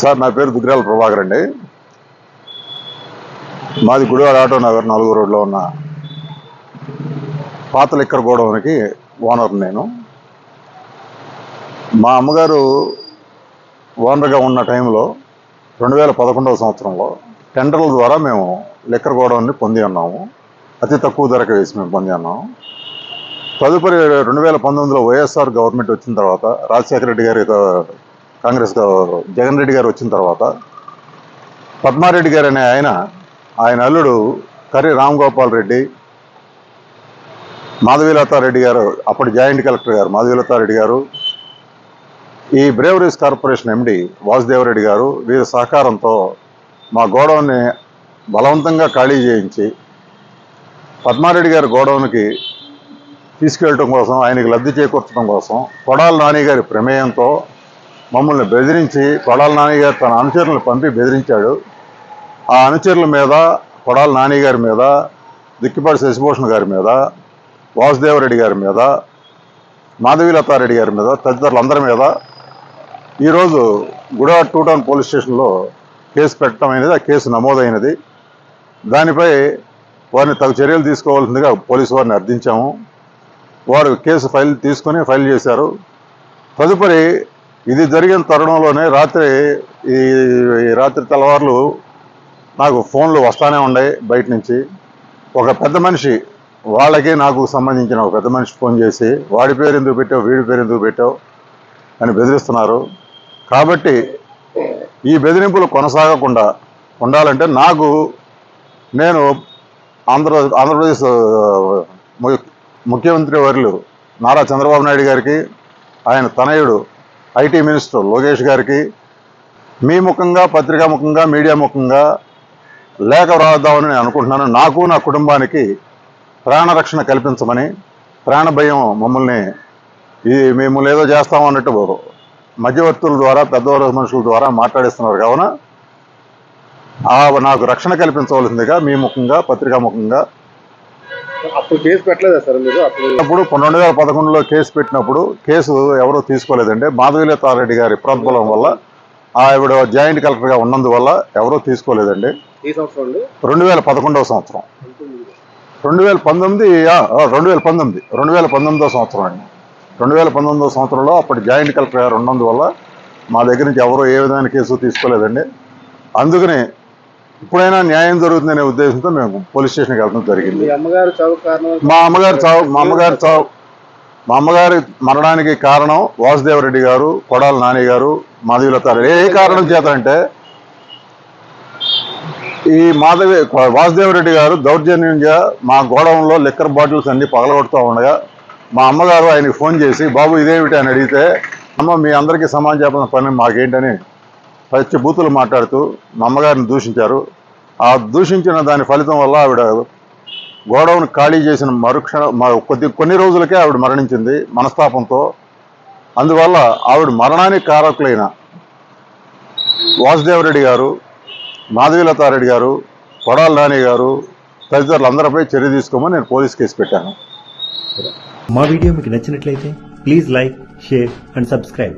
Sir నా పేరు దుగ్రాల ప్రభాకర్ అండి. మాది గుడివాడ ఆటో నగర్ నాలుగో రోడ్లో ఉన్న పాత లిక్కర్ గోడౌన్కి ఓనర్ నేను. మా అమ్మగారు ఓనర్గా ఉన్న టైంలో రెండు వేల పదకొండవ సంవత్సరంలో టెండర్ల ద్వారా మేము లిక్కర్ గోడౌన్ని పొంది ఉన్నాము. అతి తక్కువ ధరకు వేసి మేము పొంది ఉన్నాము. తదుపరి రెండు వేల పంతొమ్మిదిలో వైఎస్ఆర్ గవర్నమెంట్ వచ్చిన తర్వాత రాజశేఖర రెడ్డి గారి కాంగ్రెస్ జగన్ రెడ్డి గారు వచ్చిన తర్వాత పద్మారెడ్డి గారు అనే ఆయన ఆయన అల్లుడు కర్రీ రామ్ గోపాల్ రెడ్డి మాధవీలతారెడ్డి గారు అప్పటి జాయింట్ కలెక్టర్ గారు మాధవీలతారెడ్డి గారు ఈ బ్రేవరీస్ కార్పొరేషన్ ఎండి వాసుదేవరెడ్డి గారు వీరి సహకారంతో మా గోడౌన్ని బలవంతంగా ఖాళీ చేయించి పద్మారెడ్డి గారి గోడౌన్కి తీసుకెళ్ళటం కోసం ఆయనకి లబ్ధి చేకూర్చడం కోసం కొడాల నాని గారి ప్రమేయంతో మమ్మల్ని బెదిరించి కొడాల నాని గారు తన అనుచరులను పంపి బెదిరించాడు. ఆ అనుచరుల మీద కొడాల నాన్నగారి మీద దిక్కిపాటి శశిభూషణ్ గారి మీద వాసుదేవరెడ్డి గారి మీద మాధవీలతారెడ్డి గారి మీద తదితరులందరి మీద ఈరోజు గుడా టూ టౌన్ పోలీస్ స్టేషన్లో కేసు పెట్టడం అనేది ఆ కేసు నమోదైనది. దానిపై వారిని తగు చర్యలు తీసుకోవాల్సిందిగా పోలీసు వారిని అర్థించాము. వారు కేసు ఫైల్ తీసుకొని ఫైల్ చేశారు. తదుపరి ఇది జరిగిన తరుణంలోనే రాత్రి ఈ రాత్రి తెల్లవారులు నాకు ఫోన్లు వస్తానే ఉన్నాయి బయట నుంచి. ఒక పెద్ద మనిషి వాళ్ళకి నాకు సంబంధించిన ఒక పెద్ద మనిషి ఫోన్ చేసి వాడి పేరు ఎందుకు పెట్టావు? వీడి పేరు ఎందుకు పెట్టావు? అని బెదిరిస్తున్నారు. కాబట్టి ఈ బెదిరింపులు కొనసాగకుండా ఉండాలంటే నాకు నేను ఆంధ్ర ఆంధ్రప్రదేశ్ ము- ముఖ్యమంత్రి వర్యులు నారా చంద్రబాబు నాయుడు గారికి ఆయన తనయుడు ఐటీ మినిస్టర్ లోకేష్ గారికి మీ ముఖంగా పత్రికా ముఖంగా మీడియా ముఖంగా లేఖ రాద్దామని నేను అనుకుంటున్నాను. నాకు నా కుటుంబానికి ప్రాణరక్షణ కల్పించమని ప్రాణ భయం మమ్మల్ని ఇది మేము ఏదో చేస్తాం అన్నట్టు మధ్యవర్తుల ద్వారా పెద్దవారు మనుషుల ద్వారా మాట్లాడిస్తున్నారు. కావున నాకు రక్షణ కల్పించవలసిందిగా మీ ముఖంగా పత్రికా ముఖంగా అప్పుడు కేసు పెట్టలేదా సార్ మీరు? అప్పుడు రెండు వేల పదకొండులో కేసు పెట్టినప్పుడు కేసు ఎవరూ తీసుకోలేదండి మాధవీలతారెడ్డి గారి ప్రోద్బలం వల్ల ఆవిడ జాయింట్ కలెక్టర్గా ఉన్నందువల్ల ఎవరూ తీసుకోలేదండి. రెండు వేల పదకొండవ సంవత్సరం. రెండు వేల పంతొమ్మిది రెండు వేల పంతొమ్మిది రెండు వేల పంతొమ్మిదో సంవత్సరం అండి. రెండు వేల పంతొమ్మిదో సంవత్సరంలో అప్పటి జాయింట్ కలెక్టర్ గారు ఉన్నందువల్ల మా దగ్గర నుంచి ఎవరూ ఏ విధమైన కేసు తీసుకోలేదండి. అందుకని ఇప్పుడైనా న్యాయం జరుగుతుందనే ఉద్దేశంతో మేము పోలీస్ స్టేషన్కి వెళ్ళడం జరిగింది. మీ అమ్మగారు చావు మా అమ్మగారు చావు మా అమ్మగారు మరణానికి కారణం వాసుదేవరెడ్డి గారు కొడాల నాని గారు మాధవీలతారెడ్డి ఏ కారణం చేత అంటే ఈ మాధవి వాసుదేవరెడ్డి గారు దౌర్జన్యంగా మా గోడౌన్లో లిక్కర్ బాటిల్స్ అన్ని పగలగొడుతూ ఉండగా మా అమ్మగారు ఆయనకి ఫోన్ చేసి బాబు ఇదేమిటి? అని అడిగితే అమ్మ మీ అందరికీ సమాజం చెప్పిన పని మాకేంటని పచ్చి బూతులు మాట్లాడుతూ మా అమ్మగారిని దూషించారు. ఆ దూషించిన దాని ఫలితం వల్ల ఆవిడ గోడౌన్ ఖాళీ చేసిన మరుక్షణ కొద్ది కొన్ని రోజులకే ఆవిడ మరణించింది మనస్తాపంతో. అందువల్ల ఆవిడ మరణానికి కారకులైన వాసుదేవరెడ్డి గారు మాధవీలతారెడ్డి గారు కొడాల రాణి గారు తదితరులందరిపై చర్య తీసుకోమని నేను పోలీస్ కేసు పెట్టాను. మా వీడియో మీకు నచ్చినట్లయితే please like share and subscribe.